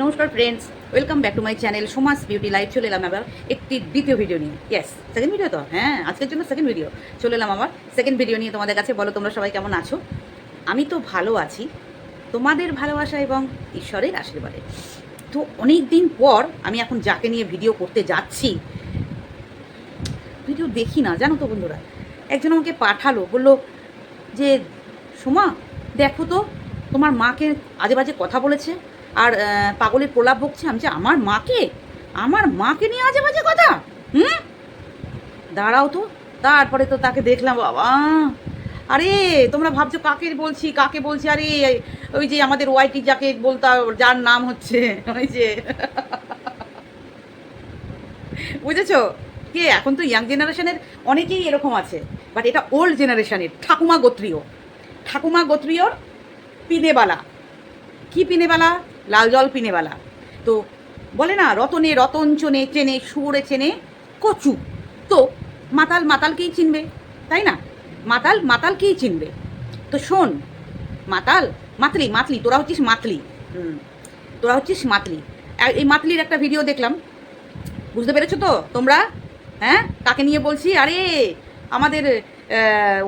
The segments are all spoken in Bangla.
নমস্কার friends welcome back to my channel Somas beauty live চলে এলাম আবার একটি দ্বিতীয় ভিডিও নিয়ে। ইয়েস সেকেন্ড ভিডিও তো? হ্যাঁ আজকের জন্য সেকেন্ড ভিডিও চলে এলাম আবার সেকেন্ড ভিডিও নিয়ে তোমাদের কাছে। বলো তোমরা সবাই কেমন আছো? আমি তো ভালো আছি। তোমাদের ভালোবাসা এবং ঈশ্বরের আশীর্বাদে। তো অনেক দিন পর আমি এখন যাকে নিয়ে ভিডিও করতে যাচ্ছি ভিডিও দেখি না, জানো তো বন্ধুরা? একজন আমাকে পাঠালো, বলল যে, সোমা, দেখো তো, তোমার মাকে আজে বাজে কথা বলেছে আর পাগলের প্রলাপ বকছে আমি যে আমার মাকে? আমার মাকে নিয়ে আজে বাজে কথা? হুম? দাঁড়াও তো, তারপরে তো তাকে দেখলাম, বাবা। আরে, তোমরা ভাবছ কাকে বলছি কাকে বলছি? আরে, ওই যে আমাদের ওয়াইটি যাকে বলতাম যার নাম হচ্ছে, ওই যে। বুঝেছ? কে, এখন তো ইয়াং জেনারেশনের অনেকেই এরকম আছে বাট এটা ওল্ড জেনারেশনের ঠাকুমা গোত্রীয়। ঠাকুমা গোত্রীয়র পিনেবালা। কি পিনেবালা? লাল জল পিনেবালা তো বলে না, রতনে রতন চনে চেনে, সুরে চেনে কচু। তো মাতাল মাতালকেই চিনবে, তাই না? মাতাল মাতালকেই চিনবে। তো শোন, মাতাল, মাতলি মাতলি, তোরা হচ্ছিস মাতলি। তোরা হচ্ছিস মাতলি। এই মাতলির একটা ভিডিও দেখলাম। বুঝতে পেরেছ তো? তোমরা? হ্যাঁ? তাকে নিয়ে বলছি, আরে, আমাদের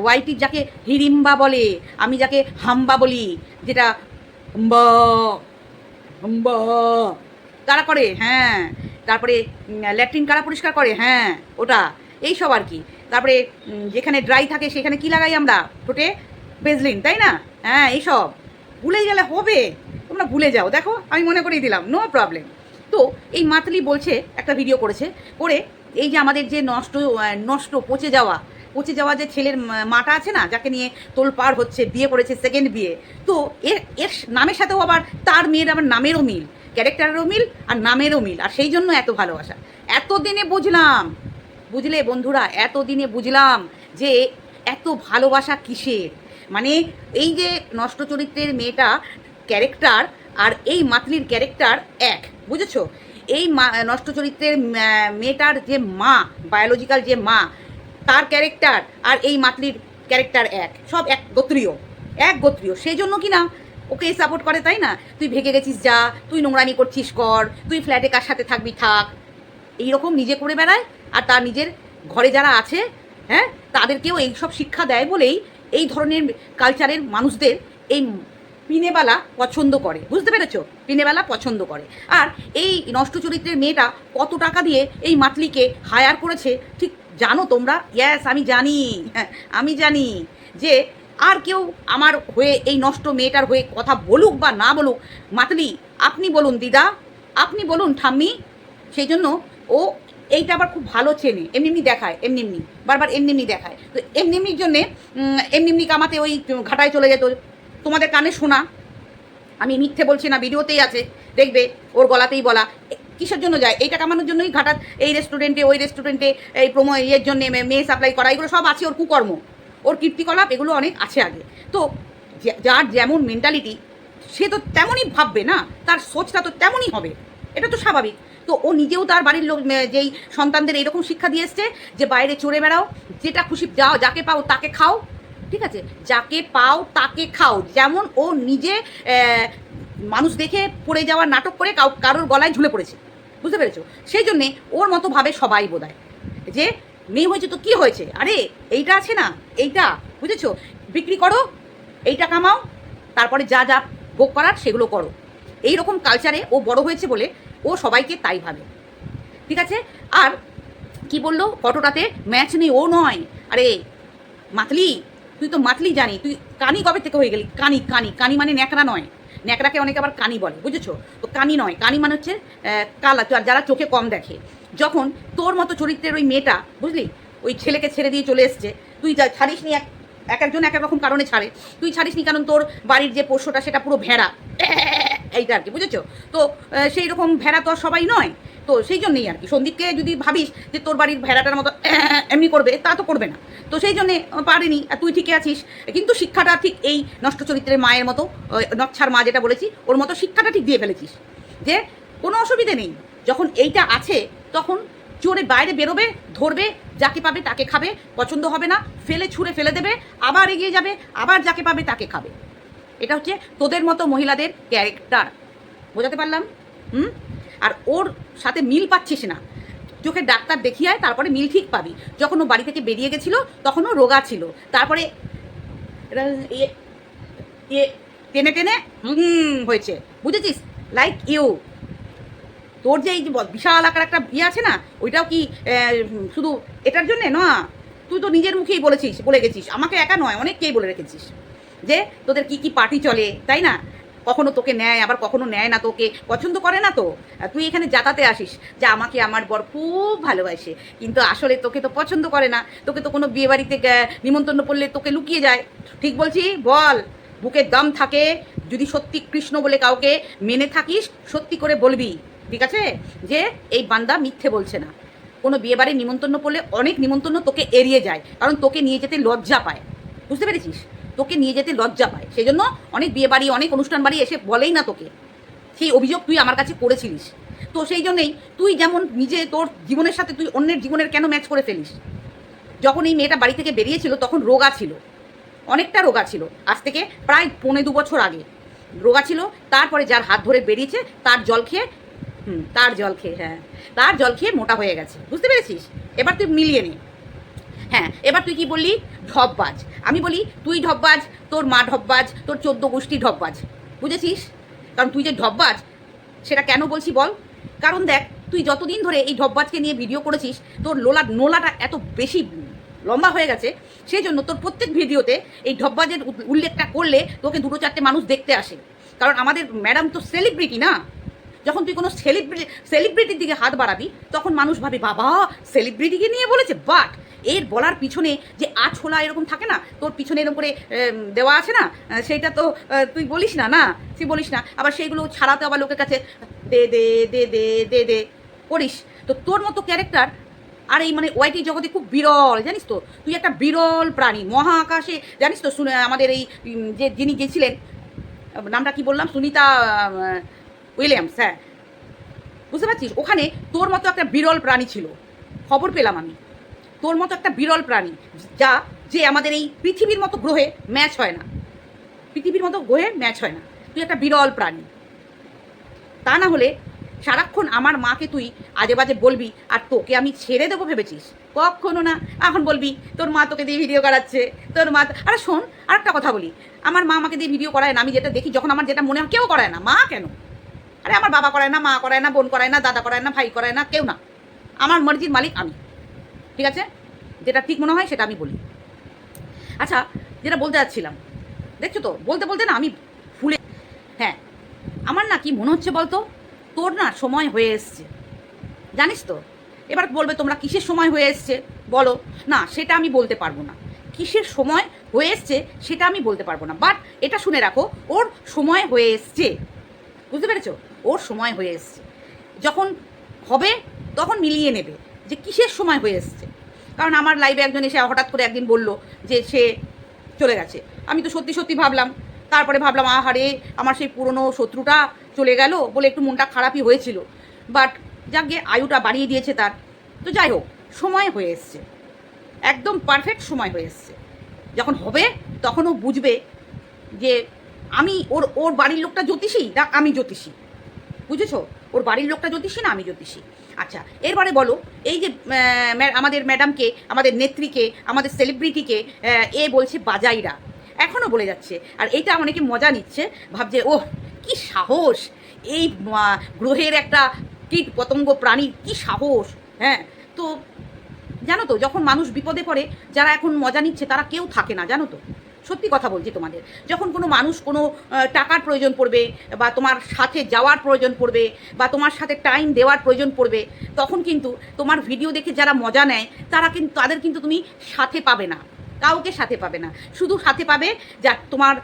ওয়াইটি যাকে হিরিম্বা বলে, আমি যাকে হাম্বা বলি, যেটা হাম্বা হাম্বা কারা করে? হ্যাঁ। তারপরে ল্যাট্রিন কারা পরিষ্কার করে? হ্যাঁ ওটা। এই সব আর কি। তারপরে যেখানে ড্রাই থাকে, সেখানে কি লাগাই আমরা? ঠোঁটে? বেজলিন তাই না? হ্যাঁ এইসব ভুলে গেলে হবে। তোমরা ভুলে যাও। দেখো, আমি মনে করিয়ে দিলাম। নো প্রবলেম তো, এই মাতলি বলছে, একটা ভিডিও করেছে। করে, এই যে আমাদের যে নষ্ট নষ্ট, পচে যাওয়া পচে যাওয়া যে ছেলের মাটা আছে না, যাকে নিয়ে তোল পার হচ্ছে, বিয়ে করেছে সেকেন্ড বিয়ে। তো এর এর নামের সাথেও আবার তার মেয়ের আবার নামেরও মিল ক্যারেক্টারেরও মিল আর নামেরও মিল। আর সেই জন্য এত ভালোবাসা। এতদিনে বুঝলাম, বুঝলে বন্ধুরা, এতদিনে বুঝলাম যে এত ভালোবাসা কিসের? মানে এই যে নষ্ট চরিত্রের মেয়েটা ক্যারেক্টার আর এই মাতলির ক্যারেক্টার এক, বুঝেছ? এই মা, নষ্ট চরিত্রের মেয়েটার যে মা বায়োলজিক্যাল যে মা তার ক্যারেক্টার আর এই মাতলির ক্যারেক্টার এক, সব এক গোত্রীয় এক গোত্রীয়। সেই জন্য কি না, ওকে সাপোর্ট করে, তাই না? তুই ভেগে গেছিস, যা, তুই নোংরামি করছিস, কর, তুই ফ্ল্যাটে কার সাথে থাকবি, থাক। এইরকম নিজে করে বেড়ায়, আর তার নিজের ঘরে যারা আছে হ্যাঁ তাদেরকেও এইসব শিক্ষা দেয় বলেই এই ধরনের কালচারের মানুষদের এই পিনেবালা পছন্দ করে। বুঝতে পেরেছ? পিনেবালা পছন্দ করে। আর এই নষ্ট চরিত্রের মেয়েটা কত টাকা দিয়ে এই মাতলিকে হায়ার করেছে, ঠিক জানো তোমরা? ইয়াস আমি জানি। আমি জানি যে আর কেউ আমার হয়ে, এই নষ্ট মেয়েটার হয়ে কথা বলুক বা না বলুক, মাতলি, আপনি বলুন দিদা, আপনি বলুন ঠাম্মি, সেই জন্য ও এইটা আবার খুব ভালো চেনে। এমনি এমনি দেখায়, এমনি এমনি, বারবার এমনি এমনি দেখায়। তো এমনি এমনির জন্যে এমনি এমনি কামাতে ওই ঘাটায় চলে যেত। তোমাদের কানে শোনা। আমি মিথ্যে বলছি না, ভিডিওতেই আছে। দেখবে, ওর গলাতেই বলা। কিসের জন্য যায়? এইটা কামানোর জন্যই ঘাটাত এই রেস্টুরেন্টে ওই রেস্টুরেন্টে এই প্রোমো ইয়ের জন্য মেয়ে সাপ্লাই করা, এগুলো সব আছে ওর কুকর্ম। ওর কীর্তিকলাপ, এগুলো অনেক আছে আগে। তো যার যেমন মেন্টালিটি সে তো তেমনই ভাববে না, তার সোচটা তো তেমনই হবে। এটা তো স্বাভাবিক। তো ও নিজেও তার বাড়ির লোক যেই সন্তানদের এইরকম শিক্ষা দিয়ে এসছে, যে বাইরে চড়ে বেড়াও, যেটা খুশি যাও, যাকে পাও তাকে খাও, ঠিক আছে? যাকে পাও তাকে খাও। যেমন ও নিজে মানুষ দেখে পড়ে যাওয়ার নাটক করে কারোর গলায় ঝুলে পড়েছে। বুঝতে পেরেছ? সেই জন্যে ওর মতো ভাবে সবাই বোধহয়। যে মেয়ে হয়েছে তো কি হয়েছে? আরে, এইটা আছে না? এইটা, বুঝেছ? বিক্রি করো, এইটা কামাও, তারপরে যা যা ভোগ করার সেগুলো করো। এই রকম কালচারে ও বড় হয়েছে বলে ও সবাইকে তাই ভাবে। ঠিক আছে? আর কি বলল? ফটোটাতে ম্যাচ নেই, ও নয়। আরে, মাতলি, তুই তো মাতলি জানি। তুই কানি কবে থেকে হয়ে গেলি? কানি কানি। কানি মানে ন্যাকড়া নয়। ন্যাকড়াকে অনেকে আবার কানি বলে, বুঝেছ? তো কানি নয়, কানি মানে হচ্ছে কালা যারা চোখে কম দেখে। যখন তোর মতো চরিত্রের ওই মেয়েটা, বুঝলি? ওই ছেলেকে ছেড়ে দিয়ে চলে এসছে, তুই যা, ছাড়িস নি এক এক একজন এক এক রকম কারণে ছাড়ে। তুই ছাড়িস নি কারণ তোর বাড়ির যে পোষ্যটা, সেটা পুরো ভেড়া। এইটা আর কি বুঝেছ? তো সেই রকম ভেড়া তো আর সবাই নয়। তো সেই জন্যই আর কি সন্দীপকে যদি ভাবিস যে তোর বাড়ির ভেড়াটার মতো এমনি করবে, তা তো করবে না। তো সেই জন্যে পারিনি, আর তুই ঠিকই আছিস। কিন্তু শিক্ষাটা ঠিক এই নষ্ট চরিত্রের মায়ের মতো নচ্ছার মা যেটা বলেছি, ওর মতো শিক্ষাটা ঠিক দিয়ে ফেলেছিস। যে কোনো অসুবিধে নেই। যখন এইটা আছে, তখন চোরে বাইরে বেরোবে, ধরবে, যাকে পাবে তাকে খাবে, পছন্দ হবে না, ফেলে ছুঁড়ে ফেলে দেবে, আবার এগিয়ে যাবে, আবার যাকে পাবে তাকে খাবে। এটা হচ্ছে তোদের মতো মহিলাদের ক্যারেক্টার বোঝাতে পারলাম? হুম? আর ওর সাথে মিল পাচ্ছিস না। চোখে ডাক্তার দেখিয়ে তারপরে মিল ঠিক পাবি। যখন ও বাড়ি থেকে বেরিয়ে গেছিল, তখন ও রোগা ছিল। তারপরে টেনে টেনে হুম হয়েছে। বুঝেছিস? লাইক ইউ তোর যে এই যে বিশাল আকার একটা ইয়ে আছে না, ওইটাও কি শুধু এটার জন্যে না? তুই তো নিজের মুখেই বলেছিস, বলে গেছিস। আমাকে একা নয়, অনেককেই বলে রেখেছিস। যে তোদের কি কি পার্টি চলে, তাই না? কখনো তোকে নেয়, আবার কখনো নেয় না তোকে। পছন্দ করে না তো? তুই এখানে যাতাতে আসিস, যে আমাকে আমার বর খুব ভালোবাসে। কিন্তু আসলে তোকে তো পছন্দ করে না। তোকে তো কোনো বিয়ে বাড়িতে নিমন্ত্রণ পড়লে তোকে লুকিয়ে যায়। ঠিক বলছি? বল, বুকের দম থাকে। যদি সত্যি কৃষ্ণ বলে কাউকে মেনে থাকিস, সত্যি করে বলবি। ঠিক আছে? যে এই বান্দা মিথ্যে বলছে না। কোনো বিয়ে বাড়ির নিমন্ত্রণ পড়লে অনেক নিমন্ত্রণ তোকে এড়িয়ে যায়। কারণ তোকে নিয়ে যেতে লজ্জা পায়। বুঝতে পেরেছিস? তোকে নিয়ে যেতে লজ্জা পায়। সেই জন্য অনেক বিয়ে বাড়ি অনেক অনুষ্ঠান বাড়ি এসে বলেই না তোকে। সেই অভিযোগ তুই আমার কাছে করেছিলিস। তো সেই জন্যেই তুই যেমন নিজে তোর জীবনের সাথে তুই অন্যের জীবনের কেন ম্যাচ করে ফেলিস? যখন এই মেয়েটা বাড়ি থেকে বেরিয়েছিল, তখন রোগা ছিল। অনেকটা রোগা ছিল। আজ থেকে প্রায় পৌনে দু বছর আগে। রোগা ছিল, তারপরে যার হাত ধরে বেরিয়েছে, তার জল খেয়ে হুম, তার জল খেয়ে হ্যাঁ। তার জল খেয়ে মোটা হয়ে গেছে। বুঝতে পেরেছিস? এবার তুই মিলিয়ে নে। হ্যাঁ এবার তুই কি বললি? ঢপবাজ। আমি বলি, তুই ঢপবাজ, তোর মা ঢপবাজ, তোর চোদ্দ গোষ্ঠী ঢপবাজ। বুঝেছিস? কারণ তুই যে ঢপবাজ, সেটা কেন বলছি বল? কারণ দেখ, তুই যতদিন ধরে এই ঢপবাজকে নিয়ে ভিডিও করেছিস, তোর লোলা, নোলাটা এত বেশি লম্বা হয়ে গেছে সেই জন্য তোর প্রত্যেক ভিডিওতে এই ঢপবাজের উল্লেখটা করলে তোকে দুটো চারটে মানুষ দেখতে আসে। কারণ আমাদের ম্যাডাম তো সেলিব্রিটি না? যখন তুই কোনো সেলিব্রিটি সেলিব্রিটির দিকে হাত বাড়াবি, তখন মানুষ ভাবে, বাবা, সেলিব্রিটিকে নিয়ে বলেছে, বাট এর বলার পিছনে যে আছলা এরকম থাকে না, তোর পিছনে এরকম করে দেওয়া আছে না সেইটা তো তুই বলিস না না? তুই বলিস না। আবার সেইগুলো ছাড়াতে আবার লোকের কাছে দে দে দে দে দে দে করিস। তো তোর মতো ক্যারেক্টার আর এই মানে ওয়াইটি জগতে খুব বিরল, জানিস তো? তুই একটা বিরল প্রাণী, মহাকাশে, জানিস তো? শুনে আমাদের এই যে যিনি গেছিলেন, নামটা কি বললাম? সুনিতা উইলিয়ামস হ্যাঁ। বুঝতে পারছিস? ওখানে তোর মতো একটা বিরল প্রাণী ছিল। খবর পেলাম আমি। তোর মতো একটা বিরল প্রাণী যা যে আমাদের এই পৃথিবীর মতো গ্রহে ম্যাচ হয় না। পৃথিবীর মতো গ্রহে ম্যাচ হয় না। তুই একটা বিরল প্রাণী। তা না হলে সারাক্ষণ আমার মাকে তুই আজে বাজে বলবি, আর তোকে আমি ছেড়ে দেবো ভেবেছিস? কখনো না। এখন বলবি, তোর মা তোকে দিয়ে ভিডিও করাচ্ছে। তোর মা আরে শোন আর একটা কথা বলি। আমার মা আমাকে দিয়ে ভিডিও করায় না। আমি যেটা দেখি, যখন আমার যেটা মনে হয়, কেউ করায় না। মা কেন? আরে আমার বাবা করায় না, মা করায় না, বোন করায় না, দাদা করায় না, ভাই করায় না, কেউ না। আমার মর্জির মালিক আমি। ঠিক আছে? যেটা ঠিক মনে হয় সেটা আমি বলি। আচ্ছা যেটা বলতে যাচ্ছিলাম। দেখছ তো? বলতে বলতে না আমি ফুলে হ্যাঁ আমার না কি মনে হচ্ছে বলতো? তোর না সময় হয়ে এসছে। জানিস তো? এবার বলবে তোমরা কিসের সময় হয়ে এসছে? বলো। না, সেটা আমি বলতে পারব না। কিসের সময় হয়ে এসছে সেটা আমি বলতে পারব না। বাট এটা শুনে রাখো, ওর সময় হয়ে এসছে। বুঝতে পেরেছ? ওর সময় হয়ে এসছে। যখন হবে, তখন মিলিয়ে নেবে। যে কিসের সময় হয়ে এসছে? কারণ আমার লাইভে একজন এসে হঠাৎ করে একদিন বলল যে সে চলে গেছে। আমি তো সত্যি সত্যি ভাবলাম, তারপরে ভাবলাম আহারে আমার সেই পুরনো শত্রুটা চলে গেল বলে একটু মনটা খারাপই হয়েছিল। বাট যাকে আয়ুটা বাড়িয়ে দিয়েছে তার। তো যাই হোক, সময় হয়ে এসছে। একদম পারফেক্ট সময় হয়ে এসছে। যখন হবে তখন ও বুঝবে যে আমি ওর ওর বাড়ির লোকটা জ্যোতিষী না আমি জ্যোতিষী? বুঝেছ? ওর বাড়ির লোকটা জ্যোতিষী না আমি জ্যোতিষী? আচ্ছা এরপরে বলো, এই যে আমাদের ম্যাডামকে, আমাদের নেত্রীকে, আমাদের সেলিব্রিটিকে এ বলছে বাজাইরা। এখনও বলে যাচ্ছে। আর এইটা অনেকে মজা নিচ্ছে, ভাবছে, ওহ, কি সাহস! এই গ্রহের একটা কীট পতঙ্গ প্রাণীর কি সাহস! হ্যাঁ তো জানো তো, যখন মানুষ বিপদে পড়ে, যারা এখন মজা নিচ্ছে, তারা কেউ থাকে না, জানো তো? সত্যি কথা বলছি তোমাদের। যখন কোনো মানুষ কোনো টাকার প্রয়োজন পড়বে বা তোমার সাথে যাওয়ার প্রয়োজন পড়বে বা তোমার সাথে টাইম দেওয়ার প্রয়োজন পড়বে, তখন কিন্তু তোমার ভিডিও দেখে যারা মজা নেয়, তারা কিন্তু তাদের কিন্তু তুমি সাথে পাবে না। কাউকে সাথে পাবে না। শুধু সাথে পাবে যা তোমার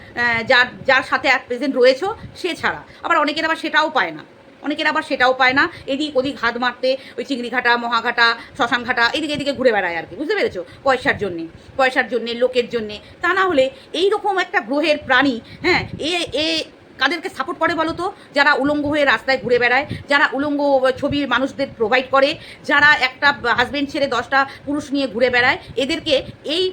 যার যার সাথে এক প্রেজেন্ট রয়েছো, সে ছাড়া। আবার অনেকের আবার সেটাও পায় না। অনেকের আবার সেটাও পায় না। এদিক ওদিক হাত মারতে, ওই চিংড়িঘাটা মহাঘাটা শ্মশানঘাটা এদিকে এদিকে ঘুরে বেড়ায় আর কি, বুঝতে পেরেছ? পয়সার জন্যে পয়সার জন্যে, লোকের জন্যে। তা না হলে এইরকম একটা গ্রহের প্রাণী হ্যাঁ এ এ কাদেরকে সাপোর্ট করে বলো তো? যারা উলঙ্গ হয়ে রাস্তায় ঘুরে বেড়ায়, যারা উলঙ্গ ছবির মানুষদের প্রোভাইড করে, যারা একটা হাজব্যান্ড ছেড়ে দশটা পুরুষ নিয়ে ঘুরে বেড়ায়, এদেরকে এই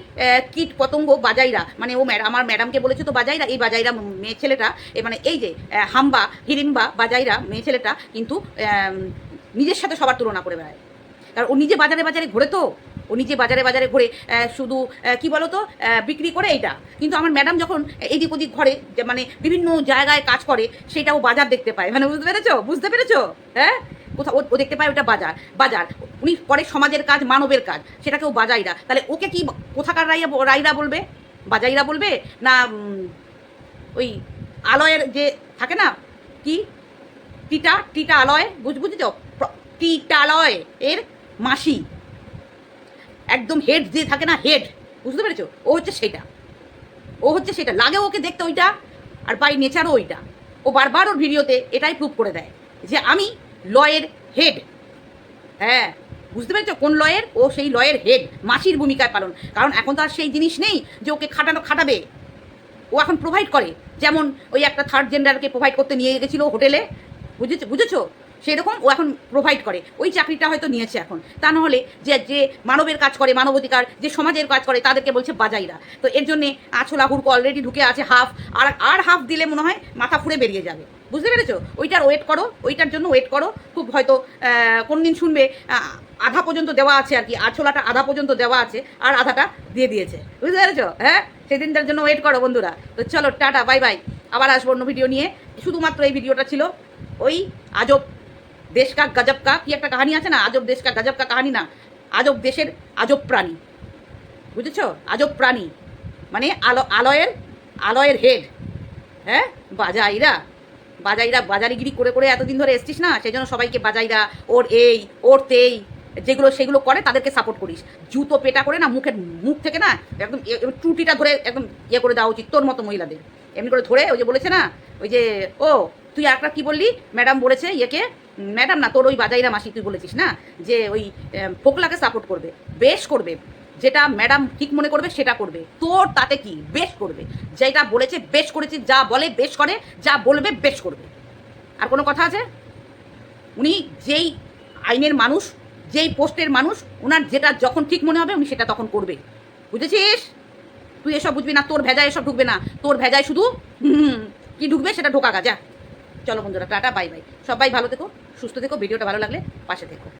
কীট পতঙ্গ বাজাইরা মানে ও ম্যাডাম আমার ম্যাডামকে বলেছে তো বাজাইরা, এই বাজাইরা মেয়ে ছেলেটা, এ মানে এই যে হাম্বা, হিরিম্বা বাজাইরা মেয়ে ছেলেটা কিন্তু নিজের সাথে সবার তুলনা করে বেড়ায়। কারণ ও নিজে বাজারে বাজারে ঘুরে তো? ও নিজে বাজারে বাজারে ঘুরে শুধু কি বলো তো বিক্রি করে এইটা। কিন্তু আমার ম্যাডাম যখন এদিক ওদিক ঘরে মানে বিভিন্ন জায়গায় কাজ করে, সেটা ও বাজার দেখতে পায়। মানে বুঝতে পেরেছ? বুঝতে পেরেছ? হ্যাঁ? কোথাও ও- দেখতে পায় ওটা বাজার। বাজার। উনি করে সমাজের কাজ, মানবের কাজ। সেটাকে ও বাজাইরা তাহলে ওকে কি কোথাকার রাইয়া রাইরা বলবে? বাজাইরা বলবে? না ওই আলয়ের যে থাকে না, কি? টিটা টিটা আলয়, বুঝ, বুঝেছ? টিটালয় এর মাসি। একদম হেড যে থাকে না হেড বুঝতে পেরেছ? ও হচ্ছে সেটা। ও হচ্ছে সেটা। লাগে ওকে দেখতে ওইটা, আর বাই নেচারও ওইটা। ও বারবার ওর ভিডিওতে এটাই প্রুভ করে দেয় যে আমি লয়ের হেড হ্যাঁ বুঝতে পেরেছ? কোন লয়ের ও সেই লয়ের হেড মাসির ভূমিকায় পালন। কারণ এখন তো আর সেই জিনিস নেই যে ওকে খাটানো, খাটাবে। ও এখন প্রোভাইড করে। যেমন ওই একটা থার্ড জেন্ডারকে প্রোভাইড করতে নিয়ে গেছিল হোটেলে বুঝেছ বুঝেছ? সেরকম ও এখন প্রোভাইড করে। ওই চাকরিটা হয়তো নিয়েছে এখন। তা নাহলে যে যে মানবের কাজ করে, মানবাধিকার, যে সমাজের কাজ করে, তাদেরকে বলছে বাজাইরা। তো এর জন্যে আছলা হুড়কো অলরেডি ঢুকে আছে হাফ আর আর হাফ দিলে মনে হয় মাথা ফুড়ে বেরিয়ে যাবে। বুঝতে পেরেছ? ওইটার ওয়েট করো, ওইটার জন্য ওয়েট করো। খুব হয়তো কোন দিন শুনবে আধা পর্যন্ত দেওয়া আছে আর কি। আছলাটা আধা পর্যন্ত দেওয়া আছে আর আধাটা দিয়ে দিয়েছে। বুঝতে পেরেছ? হ্যাঁ? সেদিনটার জন্য ওয়েট করো বন্ধুরা। তো চলো, টাটা বাই বাই আবার আসব অন্য ভিডিও নিয়ে। শুধুমাত্র এই ভিডিওটা ছিল ওই আজব দেশ কা গজব কা কি একটা কাহানি আছে না? আজব দেশ কা গজব কা কাহানি না? আজব দেশের আজব প্রাণী। বুঝেছ? আজব প্রাণী। মানে আলো, আলয়ের আলয়ের হেড হ্যাঁ? বাজাইরা। বাজাইরা বাজারিগিরি করে করে এতদিন ধরে এসছিস না? সেই জন্য সবাইকে বাজাইরা, ওর এই, ওর তেই, যেগুলো সেগুলো করে তাদেরকে সাপোর্ট করিস। জুতো পেটা করে না মুখের মুখ থেকে না একদম টুটিটা ধরে একদম ইয়ে করে দেওয়া উচিত তোর মতো মহিলাদের। এমনি করে ধরে ওই যে বলেছে না, ওই যে, ও, তুই একটা কি বললি? ম্যাডাম বলেছে ইয়েকে ম্যাডাম না, তোর ওই বাজাইরা মাসি, তুই বলেছিস না? যে ওই ফোকলাকে সাপোর্ট করবে, বেশ করবে। যেটা ম্যাডাম ঠিক মনে করবে, সেটা করবে। তোর তাতে কি? বেশ করবে। যেটা বলেছে, বেশ করেছে, যা বলে, বেশ করে, যা বলবে, বেশ করবে। আর কোনো কথা আছে? উনি যেই আইনের মানুষ, যেই পোস্টের মানুষ ওনার যেটা যখন ঠিক মনে হবে, উনি সেটা তখন করবে। বুঝেছিস? তুই এসব বুঝবি না, তোর ভেজায় এসব ঢুকবে না। তোর ভেজায় শুধু কি ঢুকবে সেটা ঢোকা যা। চলো বন্ধুরা, টাটা, বাই বাই। সবাই ভালো থেকো। সুস্থ থেকো ভিডিওটা ভালো লাগলে পাশে থেকো।